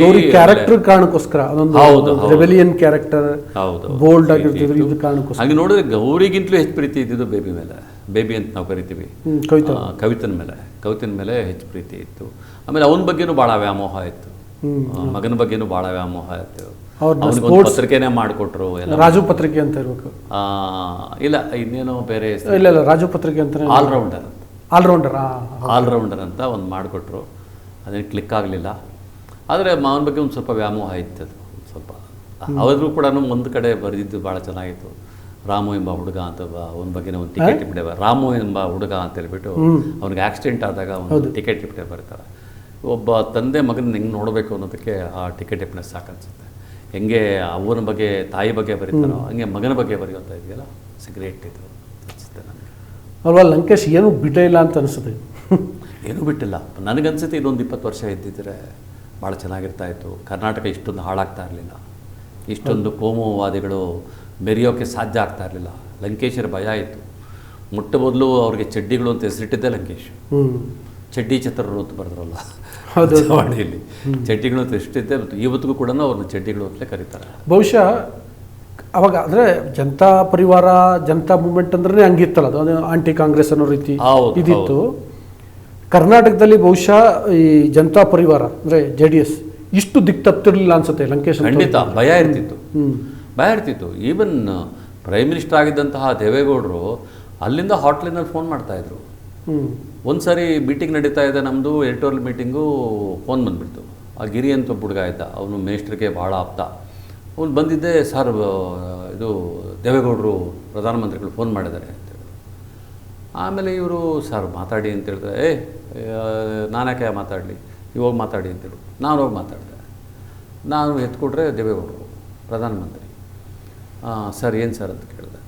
[SPEAKER 1] ಗೌರಿ
[SPEAKER 2] ಕ್ಯಾರೆಕ್ಟರ್ ಕಾರಣಕ್ಕೋಸ್ಕರ ಅದೊಂದು. ರೆವೆಲಿಯನ್ ಕ್ಯಾರೆಕ್ಟರ್
[SPEAKER 1] ಹೌದು.
[SPEAKER 2] ಬೋಲ್ಡ್ ಆಗಿರ್ತಿದ್ರು ಇದು ಕಾರಣಕ್ಕೋಸ್ಕರ.
[SPEAKER 1] ಹಾಗೆ ನೋಡಿದ್ರೆ ಗೌರಿಗಿಂತಲೂ ಹೆಚ್ಚು ಪ್ರೀತಿ ಇದ್ದಿದ್ದು ಬೇಬಿ ಮೇಲೆ. ಬೇಬಿ ಅಂತ ನಾವು ಕರಿತೀವಿ.
[SPEAKER 2] ಕವಿತಾ.
[SPEAKER 1] ಕವಿತನ ಮೇಲೆ. ಕವಿತನ ಮೇಲೆ ಹೆಚ್ಚು ಪ್ರೀತಿ ಇತ್ತು. ಆಮೇಲೆ ಅವನ ಬಗ್ಗೆನೂ ಭಾಳ ವ್ಯಾಮೋಹ ಇತ್ತು. ಮಗನ ಬಗ್ಗೆನೂ ಭಾಳ ವ್ಯಾಮೋಹ
[SPEAKER 2] ಅವ್ರನ್ನ
[SPEAKER 1] ಅವನಿಗೊಂದು ಪತ್ರಿಕೆನೇ ಮಾಡಿಕೊಟ್ರು ಎಲ್ಲ
[SPEAKER 2] ರಾಜು ಪತ್ರಿಕೆ ಅಂತ ಇರ್ಬೇಕು.
[SPEAKER 1] ಆ, ಇಲ್ಲ ಇನ್ನೇನೋ ಬೇರೆ
[SPEAKER 2] ಇಲ್ಲ ಇಲ್ಲ ರಾಜು ಪತ್ರಿಕೆ ಅಂತ.
[SPEAKER 1] ಆಲ್ರೌಂಡರ್ ಅಂತ
[SPEAKER 2] ಆಲ್ರೌಂಡರ್
[SPEAKER 1] ಆಲ್ರೌಂಡರ್ ಅಂತ ಒಂದು ಮಾಡಿಕೊಟ್ರು. ಅದೇನು ಕ್ಲಿಕ್ ಆಗಲಿಲ್ಲ. ಆದರೆ ಮಾವನ ಬಗ್ಗೆ ಒಂದು ಸ್ವಲ್ಪ ವ್ಯಾಮೋಹ ಇತ್ತು ಅದು ಸ್ವಲ್ಪ. ಅವರಿಗೂ ಕೂಡ ಒಂದು ಕಡೆ ಬರೆದಿದ್ದು ಭಾಳ ಚೆನ್ನಾಗಿತ್ತು. ರಾಮು ಎಂಬ ಹುಡುಗ ಅಂತ ಅವನ ಬಗ್ಗೆ ಒಂದು ಟಿಕೆಟ್ ಇಟ್ಬಿಟ್ಟೆ. ರಾಮು ಎಂಬ ಹುಡುಗ ಅಂತ ಹೇಳ್ಬಿಟ್ಟು ಅವ್ನಿಗೆ ಆಕ್ಸಿಡೆಂಟ್ ಆದಾಗ ಒಂದು ಟಿಕೆಟ್ ಇಟ್ಬಿಟ್ಟೆ ಬರ್ತಾರೆ. ಒಬ್ಬ ತಂದೆ ಮಗನ ಹೆಂಗೆ ನೋಡಬೇಕು ಅನ್ನೋದಕ್ಕೆ ಆ ಟಿಕೆಟ್ ಇಪ್ಪಣೆ ಸಾಕನ್ಸುತ್ತೆ. ಹೆಂಗೆ ಅವನ ಬಗ್ಗೆ ತಾಯಿ ಬಗ್ಗೆ ಬರೀತಾರೋ ಹಂಗೆ ಮಗನ ಬಗ್ಗೆ ಬರೆಯುವಂಥ ಇದೆಯಲ್ಲ ಸಿಗರೇಟ್ ಇದು ಅನಿಸುತ್ತೆ ನನಗೆ.
[SPEAKER 2] ಅಲ್ವಾ ಲಂಕೇಶ್ ಏನು ಬಿಟ್ಟ ಇಲ್ಲ ಅಂತ ಅನಿಸುತ್ತೆ.
[SPEAKER 1] ಏನೂ ಬಿಟ್ಟಿಲ್ಲ. ನನಗನ್ಸುತ್ತೆ ಇದೊಂದು ಇಪ್ಪತ್ತು ವರ್ಷ ಇದ್ದಿದ್ರೆ ಭಾಳ ಚೆನ್ನಾಗಿರ್ತಾ ಇತ್ತು. ಕರ್ನಾಟಕ ಇಷ್ಟೊಂದು ಹಾಳಾಗ್ತಾ ಇರಲಿಲ್ಲ. ಇಷ್ಟೊಂದು ಕೋಮುವಾದಿಗಳು ಮೆರೆಯೋಕ್ಕೆ ಸಾಧ್ಯ ಆಗ್ತಾ ಇರಲಿಲ್ಲ. ಲಂಕೇಶರ ಭಯ ಇತ್ತು. ಮೊಟ್ಟ ಮೊದಲು ಅವ್ರಿಗೆ ಚಡ್ಡಿಗಳು ಅಂತ ಹೆಸರಿಟ್ಟಿದ್ದೆ ಲಂಕೇಶ್. ಚಡ್ಡಿ ಚತುರರು ಅಂತ ಬರೆದ್ರಲ್ಲ. ಚವಾಣಿಯಲ್ಲಿ ಚಟ್ಟಿಗಳು ಅಂತ ಎಷ್ಟಿದೆ ಮತ್ತು ಇವತ್ತಿಗೂ ಕೂಡ ಅವ್ರನ್ನ ಚಟ್ಟಿಗಳು ಅಂತಲೇ ಕರೀತಾರೆ.
[SPEAKER 2] ಬಹುಶಃ ಅವಾಗ ಅಂದರೆ ಜನತಾ ಪರಿವಾರ ಜನತಾ ಮೂವ್ಮೆಂಟ್ ಅಂದ್ರೆ ಹಂಗಿತ್ತಲ್ಲ ಅದು ಅದು ಆಂಟಿ ಕಾಂಗ್ರೆಸ್ ಅನ್ನೋ ರೀತಿ ಇದಿತ್ತು. ಕರ್ನಾಟಕದಲ್ಲಿ ಬಹುಶಃ ಈ ಜನತಾ ಪರಿವಾರ ಅಂದರೆ ಜೆ ಡಿ ಎಸ್ ಇಷ್ಟು ದಿಕ್ ತಪ್ತಿರ್ಲಿಲ್ಲ ಅನ್ಸುತ್ತೆ ಲಂಕೇಶ್
[SPEAKER 1] ಖಂಡಿತ ಭಯ ಇರ್ತಿತ್ತು. ಭಯ ಇರ್ತಿತ್ತು. ಈವನ್ ಪ್ರೈಮ್ ಮಿನಿಸ್ಟರ್ ಆಗಿದ್ದಂತಹ ದೇವೇಗೌಡರು ಅಲ್ಲಿಂದ ಹಾಟ್ಲೈನಲ್ಲಿ ಫೋನ್ ಮಾಡ್ತಾಯಿದ್ರು
[SPEAKER 2] ಹ್ಮ್
[SPEAKER 1] ಒಂದು ಸಾರಿ ಮೀಟಿಂಗ್ ನಡೀತಾ ಇದೆ ನಮ್ಮದು ಎಡಿಟೋರಿಯಲ್ ಮೀಟಿಂಗು ಫೋನ್ ಬಂದುಬಿಡ್ತು. ಆ ಗಿರಿ ಅಂತ ಒಬ್ಬ ಹುಡುಗ ಇದ್ದ. ಅವನು ಮಿನಿಸ್ಟ್ರಿಗೆ ಭಾಳ ಆಪ್ತ. ಅವ್ನು ಬಂದಿದ್ದೆ, ಸರ್ ಇದು ದೇವೇಗೌಡರು ಪ್ರಧಾನಮಂತ್ರಿಗಳು ಫೋನ್ ಮಾಡಿದ್ದಾರೆ ಅಂತ ಆಮೇಲೆ ಇವರು, ಸರ್, ಮಾತಾಡಿ ಅಂತ ಹೇಳಿದ್ರೆ ಏ ನಾನ್ಯಾಕೆ ಮಾತಾಡಲಿ? ಇವಾಗ ಮಾತಾಡಿ ಅಂತೇಳಿ ನಾನು ಹೋಗಿ ಮಾತಾಡಿದೆ. ನಾನು ಎತ್ಕೊಟ್ರೆ ದೇವೇಗೌಡರು ಪ್ರಧಾನಮಂತ್ರಿ. ಸರ್, ಏನು ಸರ್? ಅಂತ ಕೇಳಿದೆ.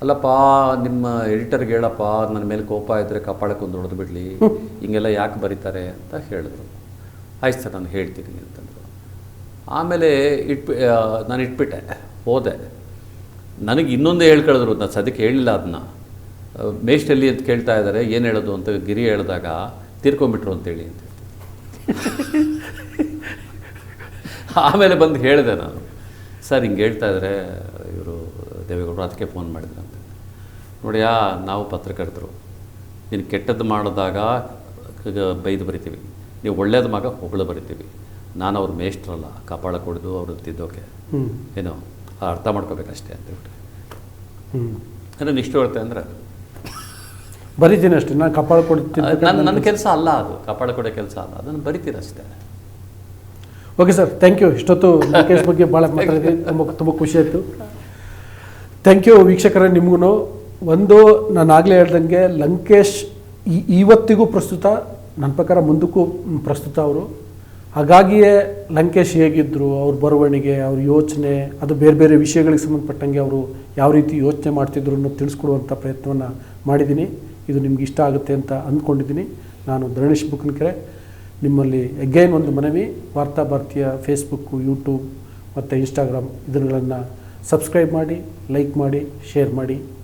[SPEAKER 1] ಅಲ್ಲಪ್ಪ ನಿಮ್ಮ ಎಡಿಟರ್ಗೆ ಹೇಳಪ್ಪ ನನ್ನ ಮೇಲೆ ಕೋಪ ಇದ್ದರೆ ಕಪಾಳಕ್ಕೆ ಒಂದು ಹೊಡೆದು ಬಿಡಲಿ. ಹಿಂಗೆಲ್ಲ ಯಾಕೆ ಬರೀತಾರೆ ಅಂತ ಹೇಳಿದ್ರು. ಆಯ್ತು ಸರ್ ನಾನು ಹೇಳ್ತೀನಿ ಅಂತಂದರು. ಆಮೇಲೆ ಇಟ್ಬಿ ನಾನು ಇಟ್ಬಿಟ್ಟೆ ಹೋದೆ. ನನಗೆ ಇನ್ನೊಂದು ಹೇಳ್ಕೊಳ್ಳಿದ್ರು ನಾನು ಸದ್ಯಕ್ಕೆ ಹೇಳಿಲ್ಲ ಅದನ್ನ ಮೇಷ್ಟಲ್ಲಿ ಅಂತ ಕೇಳ್ತಾ ಇದ್ದಾರೆ ಏನು ಹೇಳೋದು ಅಂತ ಗಿರಿ ಹೇಳಿದಾಗ ತೀರ್ಕೊಂಬಿಟ್ರು ಅಂತೇಳಿ ಅಂತ ಆಮೇಲೆ ಬಂದು ಹೇಳಿದೆ ನಾನು. ಸರ್ ಹಿಂಗೆ ಹೇಳ್ತಾ ಇದ್ದಾರೆ ಇವರು ದೇವೇಗೌಡರು ಅದಕ್ಕೆ ಫೋನ್ ಮಾಡಿದ್ರು. ನೋಡಿಯಾ ನಾವು ಪತ್ರಕರ್ತರು ನೀನು ಕೆಟ್ಟದ್ದು ಮಾಡಿದಾಗ ಬೈದು ಬರಿತೀವಿ. ನೀವು ಒಳ್ಳೇದು ಮಗ ಹೊಗಳು ಬರಿತೀವಿ. ನಾನು ಅವ್ರ ಮೇಷ್ಟ್ರಲ್ಲ ಕಪಾಳ ಕೊಡೋದು ಅವ್ರು ತಿದ್ದೋಕೆ. ಏನು ಅರ್ಥ ಮಾಡ್ಕೋಬೇಕಷ್ಟೇ ಅಂತ ಹೇಳ್ಬಿಟ್ಟು
[SPEAKER 2] ಹ್ಮ್.
[SPEAKER 1] ಅಂದರೆ ನಿಷ್ಠುರತೆ ಅಂದರೆ
[SPEAKER 2] ಬರೀತೀನಿ ಅಷ್ಟೇ ನಾನು ಕಪಾಳ ಕೊಡ್ತೀನಿ
[SPEAKER 1] ನನ್ನ ನನ್ನ ಕೆಲಸ ಅಲ್ಲ ಅದು ಕಪಾಳ ಕೊಡೋ ಕೆಲಸ ಅಲ್ಲ ಅದನ್ನು ಬರಿತೀನಿ ಅಷ್ಟೇ.
[SPEAKER 2] Okay sir thank you. ಇಷ್ಟೊತ್ತು ಬಗ್ಗೆ ಭಾಳ ಮಾತಾಡಿದ್ವಿ [laughs] ತುಂಬ ತುಂಬ ಖುಷಿ ಆಯಿತು. ಥ್ಯಾಂಕ್ ಯು ವೀಕ್ಷಕರೇ ನಿಮಗೂ ಒಂದು ನಾನು ಆಗಲೇ ಹೇಳ್ದಂಗೆ ಲಂಕೇಶ್ ಇವತ್ತಿಗೂ ಪ್ರಸ್ತುತ, ನನ್ನ ಪ್ರಕಾರ ಮುಂದಕ್ಕೂ ಪ್ರಸ್ತುತ ಅವರು. ಹಾಗಾಗಿಯೇ ಲಂಕೇಶ್ ಹೇಗಿದ್ದರು ಅವ್ರ ಬರವಣಿಗೆ, ಅವ್ರ ಯೋಚನೆ, ಅದು ಬೇರೆ ಬೇರೆ ವಿಷಯಗಳಿಗೆ ಸಂಬಂಧಪಟ್ಟಂಗೆ ಅವರು ಯಾವ ರೀತಿ ಯೋಚನೆ ಮಾಡ್ತಿದ್ರು ಅನ್ನೋದು ತಿಳಿಸ್ಕೊಡುವಂಥ ಪ್ರಯತ್ನವನ್ನು ಮಾಡಿದ್ದೀನಿ. ಇದು ನಿಮ್ಗೆ ಇಷ್ಟ ಆಗುತ್ತೆ ಅಂತ ಅಂದ್ಕೊಂಡಿದ್ದೀನಿ. ನಾನು ಧರಣೇಶ್ ಬುಕ್ನಕೆರೆ ನಿಮ್ಮಲ್ಲಿ ಎಗೈನ್ ಒಂದು ಮನವಿ, ವಾರ್ತಾ ಭಾರತೀಯ ಫೇಸ್ಬುಕ್ಕು ಯೂಟ್ಯೂಬ್ ಮತ್ತು ಇನ್ಸ್ಟಾಗ್ರಾಮ್ ಇದನ್ನುಗಳನ್ನು ಸಬ್ಸ್ಕ್ರೈಬ್ ಮಾಡಿ ಲೈಕ್ ಮಾಡಿ ಶೇರ್ ಮಾಡಿ.